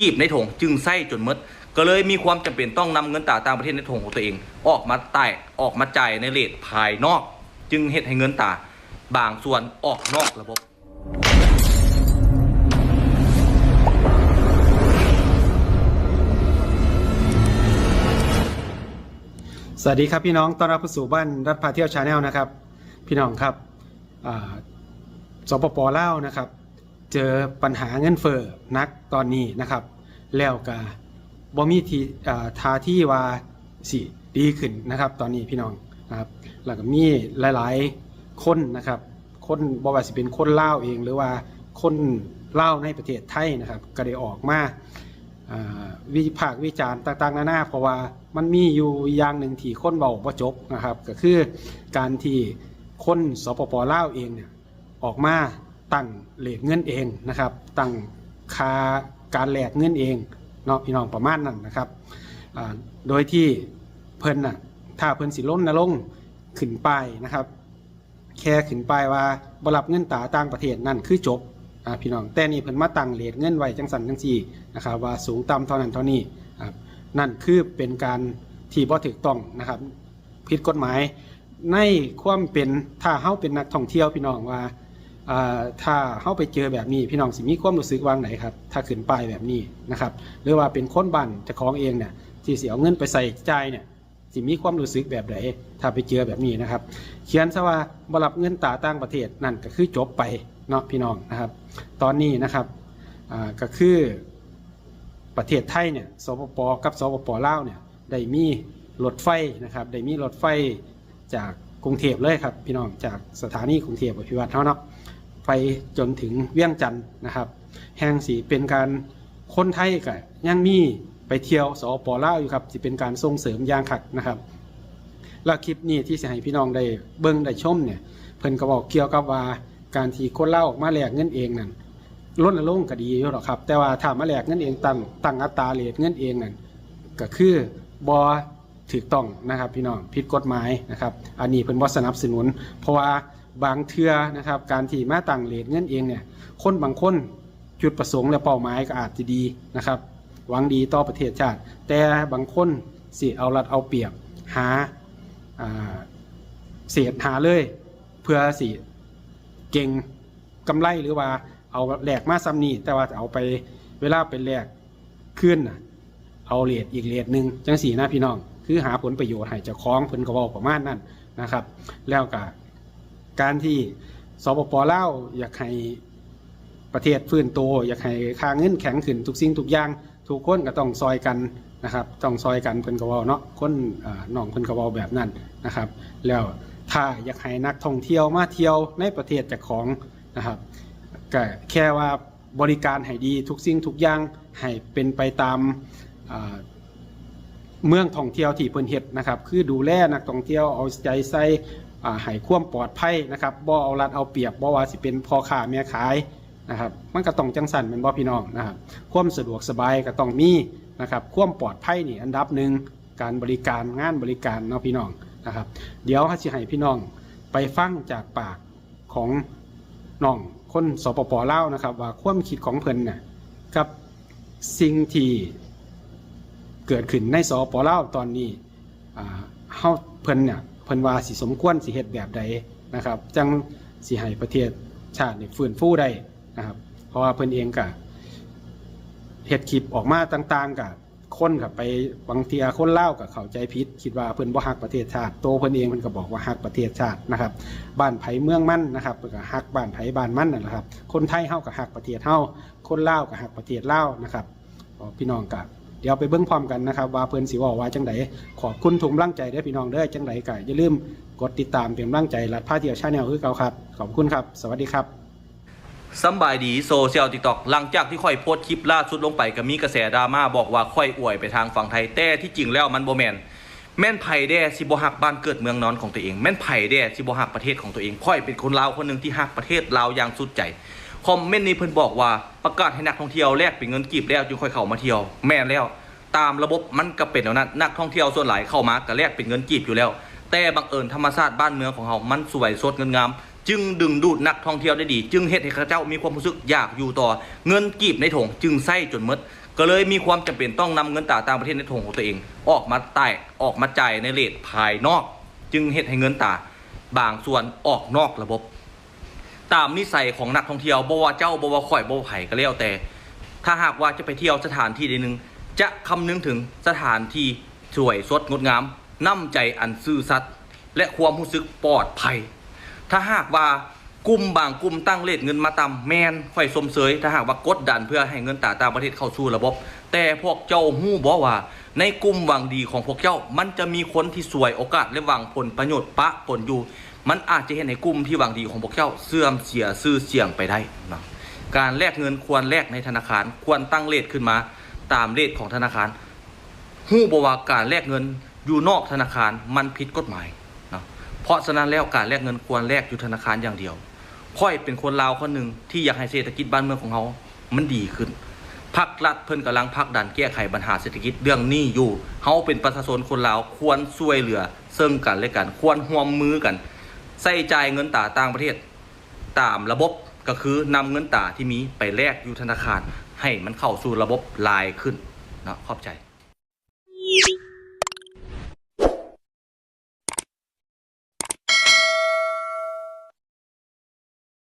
กีบในถงจึงไส้จนมด ก็เลยมีความจำเป็นต้องนำเงินตราต่างประเทศในถงของตัวเอง ออกมาใต้ออกมาจ่ายในเลทภายนอก จึงเฮ็ดให้เงินตาบางส่วนออกนอกระบบสวัสดีครับพี่น้องต้อนรับเข้าสู่บ้านรัฐพาเที่ยวชาแนลนะครับ พี่น้องครับสปปลาวนะครับ เจอปัญหาเงินเฟ้อนักตอนนี้นะครับ แล้วก็บ่มีทีอ่าทาที่ว่าสิดีขึ้นนะครับ ตอนนี้พี่น้องนะครับแล้วก็มีหลายๆคนนะครับคนบ่ว่าสิเป็นคนเล่าเอง หรือว่าคนเล่าในประเทศไทยนะครับก็ได้ออกมาวิพากษ์วิจารณ์ต่างๆนานาเพราะว่ามันมีอยู่อย่างหนึ่งที่คนเบาบ่จบนะครับ ก็คือการที่คนสปปลาวเองเนี่ยออกมา ตั้งเลทเงินเองนะครับ ตั้งค่าการแลกเงินเองเนาะพี่น้องประมาณนั้นนะครับโดยที่เพิ่นน่ะถ้าเพิ่นสิล้นนะลงขึ้นป้ายนะครับ แค่ขึ้นป้ายว่าบรับเงินตาต่างประเทศนั่นคือจบอพี่น้องแต่นี่เพิ่นมาตั้งเลทเงินไว้จังสันจังซี่นะครับว่าสูงต่ำเท่านั้นเท่านี้นั่นคือเป็นการที่บ่ถูกต้องนะครับผิดกฎหมายในความเป็นถ้าเฮาเป็นนักท่องเที่ยวพี่น้องว่า ถ้าเฮาไปเจอแบบนี้พี่น้องสิมีความรู้สึกวางไหนครับถ้าขึ้นป้ายแบบนี้นะครับหรือว่าเป็นคนบ้านเจ้าของเองเนี่ยที่เสิเอาเงินไปใส่ใจเนี่ยสิมีความรู้สึกแบบไหนถ้าไปเจอแบบนี้นะครับ เขียนซะว่าบรับเงินตาต่างประเทศนั่นก็คือจบไปเนาะพี่น้องนะครับ ตอนนี้นะครับก็คือประเทศไทยเนี่ยสปปกับสปปลาวเนี่ยได้มีรถไฟนะครับได้มีรถไฟจาก กรุงเทพเลยครับ พี่น้องจากสถานีกรุงเทพอภิวัตรเท่าเนาะไปจนถึงเวียงจันทน์นะครับ แห่งสีเป็นการคนไทยก็ยังมีไปเที่ยวสปปล่าวอยู่ครับสิเป็นการส่งเสริมยางคักนะครับ แล้วคลิปนี้ที่จะให้พี่น้องได้เบิ่งได้ชมเนี่ยเพิ่นก็บอกเกี่ยวกับว่าการที่คนเล่ามาแลกเงินเองนั่นลดลงก็ดีอยู่หรอกครับ แต่ว่าถ้ามาแลกเงินเองตั้งตั้งอัตราเลทเงินเองนั่นก็คือบอ ถูกต้องนะครับ พี่น้องผิดกฎหมายนะครับ อันนี้เพิ่นบ่สนับสนุน เพราะว่าบางเทื่อนะครับ การที่มาตั้งเลทเงินเองเนี่ยคนบางคนจุดประสงค์และเป้าหมายก็อาจจะดีนะครับหวังดีต่อประเทศชาติ แต่บางคนสิเอารัดเอาเปรียบหาาเสียหาเลย เพื่อสิเก่งกำไรหรือว่าเอาแหลกมาซ้ำนี่แต่ว่าจะเอาไปเวลาเป็นแหลกขึ้นเอาเลทอีกเลทหนึ่งจังสีนะพี่น้อง คือหาผลประโยชน์ให้เจ้าของเพิ่นก็บอกประมาณนั้นนะครับ แล้วก็การที่สปปลาอยากให้ประเทศฟื้นโต อยากให้ค่าเงินแข็งขึ้นทุกสิ่งทุกอย่างทุกคนก็ต้องซอยกันนะครับ ต้องซอยกันเพิ่นก็เว้าเนาะคนน้องเพิ่นก็เว้าแบบนั้นนะครับ แล้วถ้าอยากให้นักท่องเที่ยวมาเที่ยวในประเทศเจ้าของนะครับก็แค่ว่าบริการให้ดีทุกสิ่งทุกอย่างให้เป็นไปตามา เมืองท่องเที่ยวที่เพิ่นเฮ็ดนะครับ คือดูแลนักท่องเที่ยวเอาใจใส่อ่าให้ความปลอดภัยนะครับบ่เอารัดเอาเปรียบบ่ว่าสิเป็นพ่อค้าแม่ขายนะครับมันก็ต้องจังสันเป็นบ่พี่น้องนะครับความสะดวกสบายก็ต้องมีนะครับความปลอดภัยนี่อันดับหนึ่งการบริการงานบริการเนาะพี่น้องนะครับ เดี๋ยวเขาจะให้พี่น้องไปฟังจากปากของน้องคนสปปเล่านะครับ ว่าความคิดของเพิ่นน่ะกับสิ่งที่ เกิดขึ้นในสปลาวตอนนี้อ่าเฮาเพิ่นเนี่ยเพิ่นว่าสิสมควรสิเฮ็ดแบบใดนะครับ จังสิให้ประเทศชาตินี่ฟื้นฟูได้นะครับ เพราะว่าเพิ่นเองก็เฮ็ดคลิปออกมาต่างๆกับคนกับไปบางทีคนเล่ากับเข้าใจผิดคิดว่าเพิ่นบ่ฮักประเทศชาติโตเพิ่นเองเพิ่นก็บอกว่าฮักประเทศชาตินะครับบ้านไผเมืองมั่นนะครับเพิ่นก็ฮักบ้านไผบ้านมั่นนั่นแหละครับ คนไทยเฮาก็ฮักประเทศเฮาคนเล่าวก็ฮักประเทศเล่านะครับพี่น้องกับ เดี๋ยวไปเบิ่งพร้อมกันนะครับ ว่าเพิ่นสิว้าว่าจังไดขอบคุณทุกกำลังใจเด้พี่น้องเด้อจังไดก็อย่าลืมกดติดตามเป็นกำลังใจรัดพาเที่ยวชาแนลคือเก่าครับ ขอบคุณครับ สวัสดีครับสบายดีโซเชียลติ๊กต็อกหลังจากที่ค่อยโพสต์คลิปล่าสุดลงไปก็มีกระแสดราม่าบอกว่าค่อยอวยไปทางฝั่งไทยแต่ที่จริงแล้วมันโบแมนแม่นไผ่แด่สิบหักบ้านเกิดเมืองนอนของตัวเองแม่นไผ่แด่สิบหักประเทศของตัวเองค่อยเป็นคนลาวคนหนึ่งที่หักประเทศลาวอย่างสุดใจ คอมเมนต์นี้เพิ่นบอกว่าประกาศให้นักท่องเที่ยวแลกเป็นเงินกีบแล้วจึงค่อยเข้ามาเที่ยว แม่นแล้ว ตามระบบมันก็เป็นแล้วนั้นนักท่องเที่ยวส่วนหลายเข้ามาก็แลกเป็นเงินกีบอยู่แล้ว แต่บังเอิญธรรมชาติบ้านเมืองของเรามันสวยสดเงินงาม จึงดึงดูดนักท่องเที่ยวได้ดี จึงเฮ็ดให้ข้าเจ้ามีความรู้สึกอยากอยู่ต่อ เงินกีบในถงจึงไส้จนหมดก็เลยมีความจำเป็นต้องนำเงินตราต่างประเทศในทงของตัวเอง ออกมาใต้ออกมาจ่ายในเลทภายนอก จึงเฮ็ดให้เงินตราบางส่วนออกนอกระบบ ตามนิสัยของนักท่องเที่ยวบ่ว่าเจ้าบ่ว่าข่อยบ่ว่าไผ่ก็แล้วแต่ ถ้าหากว่าจะไปเที่ยวสถานที่ใดหนึ่งจะคำนึงถึงสถานที่สวยสดงดงามน้ำใจอันซื่อสัตย์และความรู้สึกปลอดภัย ถ้าหากว่ากลุ่มบางกลุ่มตั้งเลทเงินมาต่ำแมนค่อยสมเสยถ้าหากว่ากดดันเพื่อให้เงินตาต่างประเทศเข้าสู่ระบบ แต่พวกเจ้าหู้บอกว่า ในกลุ่มหวังดีของพวกเจ้า มันจะมีคนที่สวยโอกาสและหวังผลประโยชน์ปะปนอยู่ มันอาจจะเห็นในกลุ่มที่หวังดีของพวกเจ้าเสื่อมเสียชื่อเสียงไปได้นะการแลกเงินควรแลกในธนาคารควรตั้งเลทขึ้นมา ตามเลทของธนาคารหู้บอกว่าการแลกเงินอยู่นอกธนาคารมันผิดกฎหมายนะเพราะฉะนั้นแล้วการแลกเงินควรแลกอยู่ธนาคารอย่างเดียวค่อยเป็นคนลาวคนหนึ่งที่อยากให้เศรษฐกิจบ้านเมืองของเขา มันดีขึ้น พักรัฐเพิ่นกำลังพักดันแก้ไขปัญหาเศรษฐกิจเรื่องนี้อยู่เขาเป็นประชาชนคนลาวควรช่วยเหลือซึ่งกันและกัน ควรร่วมมือกัน ใส่ใจายเงินตาต่างประเทศ ตามระบบก็คือนำเงินตาที่มีไปแลกอยู่ธนาคาร ให้มันเข้าสู่ระบบลายขึ้นเนาะขอบใจ